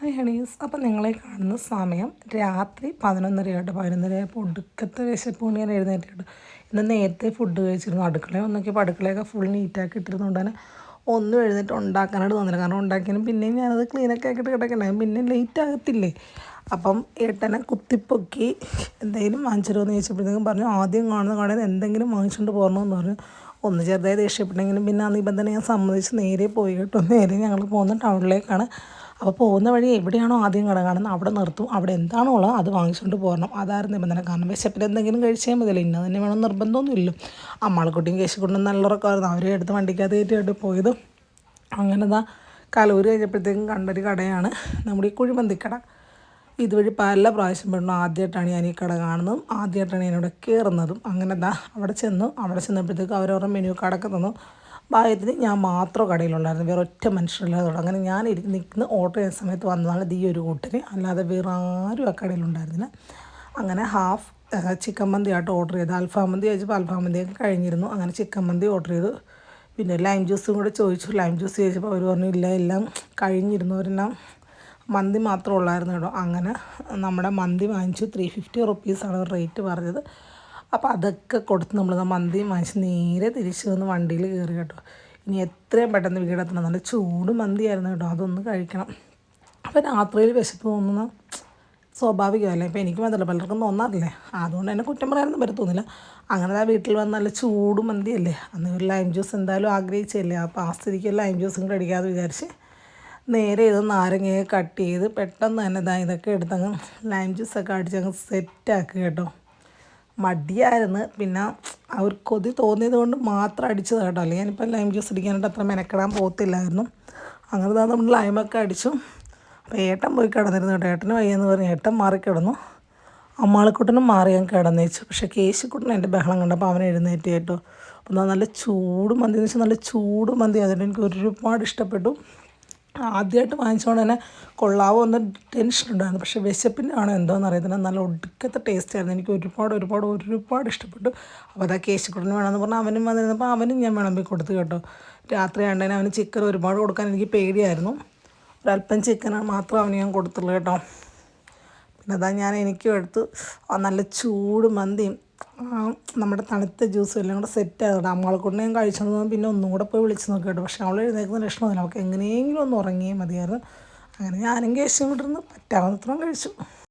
Hi Honey's അപ്പം നിങ്ങളെ കാണുന്ന സമയം രാത്രി പതിനൊന്നരയായിട്ട് പതിനൊന്നരയായപ്പോൾ ഒടുക്കത്തെ വിശപ്പ് ഞാൻ എഴുന്നേറ്റിട്ട് ഇന്ന് നേരത്തെ ഫുഡ് കഴിച്ചിരുന്നു. അടുക്കള ഒന്നൊക്കെ അടുക്കളയൊക്കെ ഫുൾ നീറ്റാക്കി ഇട്ടിരുന്നുകൊണ്ട് തന്നെ ഒന്നും എഴുന്നേറ്റ് ഉണ്ടാക്കാനായിട്ട് തോന്നില്ല. കാരണം ഉണ്ടാക്കിയാലും പിന്നെയും ഞാനത് ക്ലീനൊക്കെ ആക്കിയിട്ട് കിടക്കണ്ടായി. പിന്നെ ലേറ്റ് ആകത്തില്ലേ? അപ്പം ഏട്ടനെ കുത്തിപ്പൊക്കി എന്തെങ്കിലും വാങ്ങിച്ചിരുമെന്ന് ചോദിച്ചപ്പോഴത്തേക്കും പറഞ്ഞു ആദ്യം കാണുന്ന കാണാൻ എന്തെങ്കിലും വാങ്ങിച്ചുകൊണ്ട് പോകണമെന്ന് പറഞ്ഞു. ഒന്ന് ചെറുതായി ദേഷ്യപ്പെട്ടെങ്കിലും പിന്നെ ആ നിബന്ധന ഞാൻ സമ്മതിച്ച് നേരെ പോയി കേട്ടോ. നേരെ ഞങ്ങൾ പോകുന്ന ടൗണിലേക്കാണ് അപ്പോൾ പോകുന്ന വഴി എവിടെയാണോ ആദ്യം കട കാണുന്നത് അവിടെ നിർത്തും. അവിടെ എന്താണോ ഉള്ളത് അത് വാങ്ങിച്ചുകൊണ്ട് പോകണം അതായിരുന്നു നിബന്ധന. കാരണം വിശപ്പിൽ എന്തെങ്കിലും കഴിച്ചാൽ മതിയല്ലോ. ഇന്ന തന്നെ വേണം നിർബന്ധമൊന്നുമില്ല. അമ്മാളക്കുട്ടിയും കേശുക്കുട്ടിയും നല്ല ഉറക്കമായിരുന്നു. അവരെ എടുത്ത് വണ്ടിക്കകത്ത് കയറ്റിയായിട്ട് പോയത് അങ്ങനെ ദാ കലൂര് കഴിഞ്ഞപ്പോഴത്തേക്കും കണ്ടൊരു കടയാണ്. നമ്മുടെ ഈ കുഴിമന്തിക്കട. ഇതുവഴി പല പ്രാവശ്യം പെണ്ണു ആദ്യമായിട്ടാണ് ഞാൻ ഈ കട കാണുന്നതും ആദ്യമായിട്ടാണ് ഞാനിവിടെ കയറുന്നതും. അങ്ങനെ ദാ അവിടെ ചെന്നു. അവിടെ ചെന്നപ്പോഴത്തേക്കും അവരവരുടെ മെനു കടക്ക് തന്നു. ഭാഗ്യത്തിന് ഞാൻ മാത്രം കടയിലുണ്ടായിരുന്നു. വേറെ ഒറ്റ മനുഷ്യരില്ലാതെ അങ്ങനെ ഞാൻ നിൽക്കുന്ന ഓർഡർ ചെയ്യുന്ന സമയത്ത് വന്നതാണ് ഈ ഒരു കൂട്ടിന് അല്ലാതെ വേറെ ആരും ആ കടയിലുണ്ടായിരുന്നില്ല. അങ്ങനെ ഹാഫ് ചിക്കൻ മന്തി ആയിട്ട് ഓർഡർ ചെയ്ത് അൽഫാം മന്തി ചോദിച്ചപ്പോൾ അൽഫാം മന്തിയൊക്കെ കഴിഞ്ഞിരുന്നു. അങ്ങനെ ചിക്കൻ മന്തി ഓർഡർ ചെയ്തു. പിന്നെ ലൈം ജ്യൂസും കൂടെ ചോദിച്ചു. ലൈം ജ്യൂസ് ചോദിച്ചപ്പോൾ അവർ പറഞ്ഞു ഇല്ല എല്ലാം കഴിഞ്ഞിരുന്നവരെല്ലാം മന്തി മാത്രമേ ഉള്ളായിരുന്നു കേട്ടോ അങ്ങനെ നമ്മുടെ മന്തി വാങ്ങിച്ചു. ത്രീ ഫിഫ്റ്റി റുപ്പീസാണ് റേറ്റ് പറഞ്ഞത്. അപ്പോൾ അതൊക്കെ കൊടുത്ത് നമ്മൾ മന്തി വാങ്ങിച്ച് നേരെ തിരിച്ച് വന്ന് വണ്ടിയിൽ കയറി കേട്ടോ. ഇനി എത്രയും പെട്ടെന്ന് വീടെത്തണം നല്ല ചൂട് മന്തിയായിരുന്നു കേട്ടോ. അതൊന്ന് കഴിക്കണം. അപ്പോൾ രാത്രിയിൽ വിശപ്പ് തോന്നുന്ന സ്വാഭാവികമല്ലേ ഇപ്പോൾ എനിക്ക് മാത്രമല്ല പലർക്കും തോന്നാറില്ലേ? അതുകൊണ്ട് തന്നെ കുറ്റം പറയാനൊന്നും പറ്റത്തൊന്നുമില്ല. അങ്ങനെ ആ വീട്ടിൽ വന്ന് നല്ല ചൂട് മന്തിയല്ലേ? അന്ന് ഒരു ലൈം ജ്യൂസ് എന്തായാലും ആഗ്രഹിച്ചല്ലേ? അപ്പോൾ ആ സ്ഥിതിക്ക് ലൈം ജ്യൂസും കൂടെ അടിക്കാതെ വിചാരിച്ച് നേരെ ഇത് നാരങ്ങയെ കട്ട് ചെയ്ത് പെട്ടെന്ന് തന്നെ ഇതാ ഇതൊക്കെ എടുത്തങ്ങ് ലൈം ജ്യൂസൊക്കെ അടിച്ചങ്ങ് സെറ്റാക്കി കേട്ടോ. മടിയായിരുന്നു. പിന്നെ അവർ കൊതി തോന്നിയത് കൊണ്ട് മാത്രം അടിച്ചത് കേട്ടോ. അല്ലെങ്കിൽ ഞാനിപ്പോൾ ലൈം ജ്യൂസ് അടിക്കാനായിട്ട് അത്ര മെനക്കെടാൻ പോകത്തില്ലായിരുന്നു. അങ്ങനെ തന്നെ നമ്മൾ ലൈമൊക്കെ അടിച്ചു. അപ്പോൾ ഏട്ടൻ പോയി കിടന്നിരുന്നു കേട്ടോ. ഏട്ടന് വയ്യെന്ന് പറഞ്ഞ് ഏട്ടൻ മാറി കിടന്നു അമ്മാളിക്കുട്ടനും മാറി ഞാൻ കിടന്നേച്ചു. പക്ഷേ കേശിക്കുട്ടൻ എന്റെ ബഹളം കണ്ടപ്പോൾ അവൻ എഴുന്നേറ്റ് കേട്ടോ. അപ്പോൾ നല്ല ചൂട് മന്തി എന്ന് വെച്ചാൽ നല്ല ചൂട് മന്തി. അതുകൊണ്ട് എനിക്ക് ഒരുപാട് ഇഷ്ടപ്പെട്ടു. ആദ്യമായിട്ട് വാങ്ങിച്ചുകൊണ്ട് തന്നെ കൊള്ളാവോ എന്ന ടെൻഷൻ ഉണ്ടായിരുന്നു. പക്ഷേ വിശപ്പിന്റെ ആണോ എന്തോന്ന് അറിയത്തില്ല. നല്ല ഒടുക്കത്തെ ടേസ്റ്റ് ആയിരുന്നു. എനിക്ക് ഒരുപാട് ഒരുപാട് ഒരുപാട് ഇഷ്ടപ്പെട്ടു. അപ്പോൾ അതാ കേശക്കുടന് വേണമെന്ന് പറഞ്ഞാൽ അവനും വന്നിരുന്നപ്പോൾ അവനും ഞാൻ വിളമ്പി കൊടുത്തു കേട്ടോ. രാത്രി ആണ്ടതിന് അവന് ചിക്കൻ ഒരുപാട് കൊടുക്കാൻ എനിക്ക് പേടിയായിരുന്നു. ഒരല്പം ചിക്കൻ മാത്രം അവന് ഞാൻ കൊടുത്തുള്ളൂ കേട്ടോ. പിന്നെ അതാ ഞാൻ എനിക്കും എടുത്ത്. നല്ല ചൂട് മന്തിയും നമ്മുടെ തണുത്ത ജ്യൂസും എല്ലാം കൂടെ സെറ്റ് ആകട്ടെ അമ്മളെ കൊണ്ട് ഞാൻ കഴിച്ചത് പിന്നെ ഒന്നും കൂടെ പോയി വിളിച്ച് നോക്കി കേട്ടോ പക്ഷേ അവൾ എഴുന്നേക്കുന്ന ലക്ഷണമൊന്നുമില്ല. അവൾക്ക് എങ്ങനെയെങ്കിലും ഒന്ന് ഉറങ്ങിയേ മതിയായിരുന്നു. അങ്ങനെ ഞാനും കേശം വിട്ടിരുന്ന് പറ്റാവുന്നത്രയും കഴിച്ചു.